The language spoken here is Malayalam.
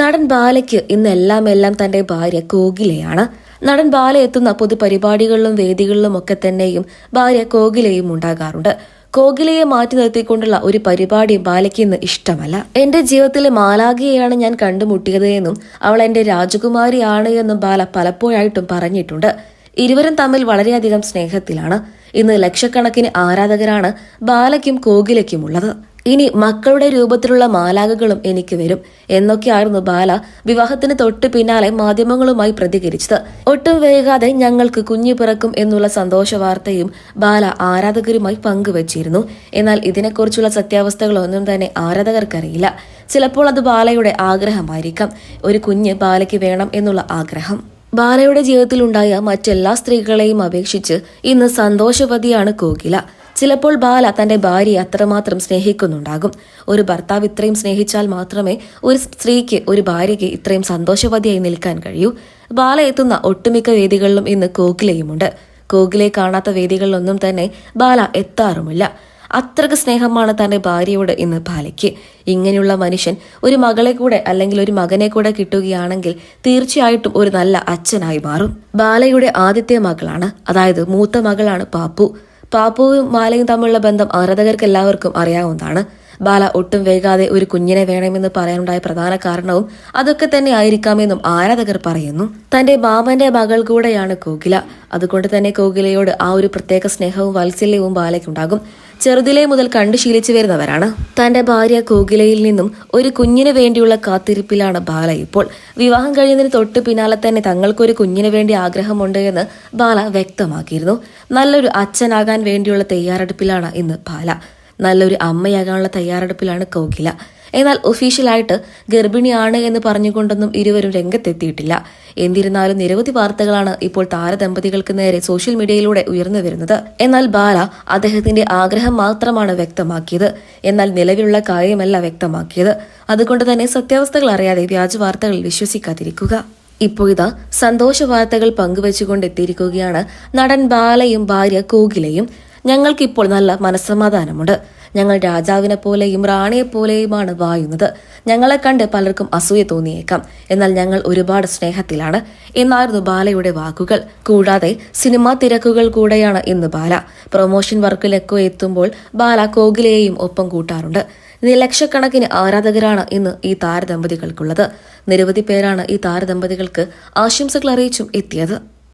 നടൻ ബാലയ്ക്ക് ഇന്ന് എല്ലാം എല്ലാം തന്റെ ഭാര്യ കോകിലയാണ്. നടൻ ബാല എത്തുന്ന പൊതുപരിപാടികളിലും വേദികളിലും ഒക്കെ തന്നെയും ഭാര്യ കോകിലയും ഉണ്ടാകാറുണ്ട്. കോകിലയെ മാറ്റി നിർത്തിക്കൊണ്ടുള്ള ഒരു പരിപാടി ബാലയ്ക്ക് ഇന്ന് ഇഷ്ടമല്ല. എന്റെ ജീവിതത്തിലെ മാലാഖിയെയാണ് ഞാൻ കണ്ടുമുട്ടിയത് എന്നും അവൾ എന്റെ രാജകുമാരിയാണ് എന്നും ബാല പലപ്പോഴായിട്ടും പറഞ്ഞിട്ടുണ്ട്. ഇരുവരും തമ്മിൽ വളരെയധികം സ്നേഹത്തിലാണ്. ഇന്ന് ലക്ഷക്കണക്കിന് ആരാധകരാണ് ബാലയ്ക്കും കോകിലയ്ക്കും ഉള്ളത് ഇനി മക്കളുടെ രൂപത്തിലുള്ള മാലാകകളും എനിക്ക് വരും എന്നൊക്കെയായിരുന്നു ബാല വിവാഹത്തിന് തൊട്ട് പിന്നാലെ മാധ്യമങ്ങളുമായി പ്രതികരിച്ചത്. ഒട്ടും വേഗാതെ ഞങ്ങൾക്ക് കുഞ്ഞു പിറക്കും എന്നുള്ള സന്തോഷ വാർത്തയും ബാല ആരാധകരുമായി പങ്കുവച്ചിരുന്നു. എന്നാൽ ഇതിനെക്കുറിച്ചുള്ള സത്യാവസ്ഥകളൊന്നും തന്നെ ആരാധകർക്കറിയില്ല. ചിലപ്പോൾ അത് ബാലയുടെ ആഗ്രഹമായിരിക്കാം. ഒരു കുഞ്ഞ് ബാലയ്ക്ക് വേണം എന്നുള്ള ആഗ്രഹം. ബാലയുടെ ജീവിതത്തിലുണ്ടായ മറ്റെല്ലാ സ്ത്രീകളെയും അപേക്ഷിച്ച് ഇന്ന് സന്തോഷവതിയാണ് കോകില. ചിലപ്പോൾ ബാല തന്റെ ഭാര്യയെ അത്രമാത്രം സ്നേഹിക്കുന്നുണ്ടാകും. ഒരു ഭർത്താവ് ഇത്രയും സ്നേഹിച്ചാൽ മാത്രമേ ഒരു സ്ത്രീക്ക് ഒരു ഭാര്യയ്ക്ക് ഇത്രയും സന്തോഷവതിയായി നിൽക്കാൻ കഴിയൂ. ബാല എത്തുന്ന ഒട്ടുമിക്ക വേദികളിലും ഇന്ന് കോകിലയുമുണ്ട്. കോകിലെ കാണാത്ത വേദികളിലൊന്നും തന്നെ ബാല എത്താറുമില്ല. അത്രയ്ക്ക് സ്നേഹമാണ് തന്റെ ഭാര്യയോട് ഇന്ന് ബാലയ്ക്ക്. ഇങ്ങനെയുള്ള മനുഷ്യൻ ഒരു മകളെ കൂടെ അല്ലെങ്കിൽ ഒരു മകനെ കൂടെ കിട്ടുകയാണെങ്കിൽ തീർച്ചയായിട്ടും ഒരു നല്ല അച്ഛനായി മാറും. ബാലയുടെ ആദ്യത്തെ മകളാണ്. അതായത് മൂത്ത മകളാണ് പാപ്പു. പാപ്പുവും മാലയും തമ്മിലുള്ള ബന്ധം ആരാധകർക്ക് എല്ലാവർക്കും അറിയാവുന്നതാണ്. ബാല ഒട്ടും വേഗാതെ ഒരു കുഞ്ഞിനെ വേണമെന്ന് പറയാനുണ്ടായ പ്രധാന കാരണവും അതൊക്കെ തന്നെ ആയിരിക്കാമെന്നും ആരാധകർ പറയുന്നു. തന്റെ മാമന്റെ മകൾ കൂടെയാണ് കോകില. അതുകൊണ്ട് തന്നെ കോകിലയോട് ആ ഒരു പ്രത്യേക സ്നേഹവും വാത്സല്യവും ബാലയ്ക്കുണ്ടാകും. ചെറുതിലെ മുതൽ കണ്ടു ശീലിച്ചു വരുന്നവരാണ്. തന്റെ ഭാര്യ കോകിലയിൽ നിന്നും ഒരു കുഞ്ഞിനു വേണ്ടിയുള്ള കാത്തിരിപ്പിലാണ് ബാല ഇപ്പോൾ. വിവാഹം കഴിയുന്നതിന് തൊട്ട് പിന്നാലെ തന്നെ തങ്ങൾക്കൊരു കുഞ്ഞിനു വേണ്ടി ആഗ്രഹമുണ്ട് എന്ന് ബാല വ്യക്തമാക്കിയിരുന്നു. നല്ലൊരു അച്ഛനാകാൻ വേണ്ടിയുള്ള തയ്യാറെടുപ്പിലാണ് ഇന്ന് ബാല. നല്ലൊരു അമ്മയാകാനുള്ള തയ്യാറെടുപ്പിലാണ് കോകില. എന്നാൽ ഒഫീഷ്യലായിട്ട് ഗർഭിണിയാണ് എന്ന് പറഞ്ഞുകൊണ്ടൊന്നും ഇരുവരും രംഗത്തെത്തിയിട്ടില്ല. എന്നിരുന്നാലും നിരവധി വാർത്തകളാണ് ഇപ്പോൾ താരദമ്പതികൾക്ക് നേരെ സോഷ്യൽ മീഡിയയിലൂടെ ഉയർന്നു വരുന്നത്. എന്നാൽ ബാല അദ്ദേഹത്തിന്റെ ആഗ്രഹം മാത്രമാണ് വ്യക്തമാക്കിയത്. എന്നാൽ നിലവിലുള്ള കാര്യമല്ല വ്യക്തമാക്കിയത്. അതുകൊണ്ട് തന്നെ സത്യാവസ്ഥകൾ അറിയാതെ വ്യാജ വാർത്തകൾ വിശ്വസിക്കാതിരിക്കുക. ഇപ്പോൾ ഇതാ സന്തോഷ വാർത്തകൾ പങ്കുവച്ചുകൊണ്ട് എത്തിയിരിക്കുകയാണ് നടൻ ബാലയും ഭാര്യ കോകിലയും. ഞങ്ങൾക്കിപ്പോൾ നല്ല മനസ്സമാധാനമുണ്ട്. ഞങ്ങൾ രാജാവിനെ പോലെയും റാണിയെ പോലെയുമാണ് വായുന്നത്. ഞങ്ങളെ കണ്ട് പലർക്കും അസൂയ തോന്നിയേക്കാം. എന്നാൽ ഞങ്ങൾ ഒരുപാട് സ്നേഹത്തിലാണ്. എന്നായിരുന്നു ബാലയുടെ വാക്കുകൾ. കൂടാതെ സിനിമാ തിരക്കുകൾ കൂടെയാണ് ഇന്ന് ബാല. പ്രൊമോഷൻ വർക്കിലൊക്കെ എത്തുമ്പോൾ ബാല കോഗിലയെയും ഒപ്പം കൂട്ടാറുണ്ട്. ലക്ഷക്കണക്കിന് ആരാധകരാണ് ഇന്ന് ഈ താരദമ്പതികൾക്കുള്ളത്. നിരവധി പേരാണ് ഈ താരദമ്പതികൾക്ക് ആശംസകൾ അറിയിച്ചും എത്തിയത്.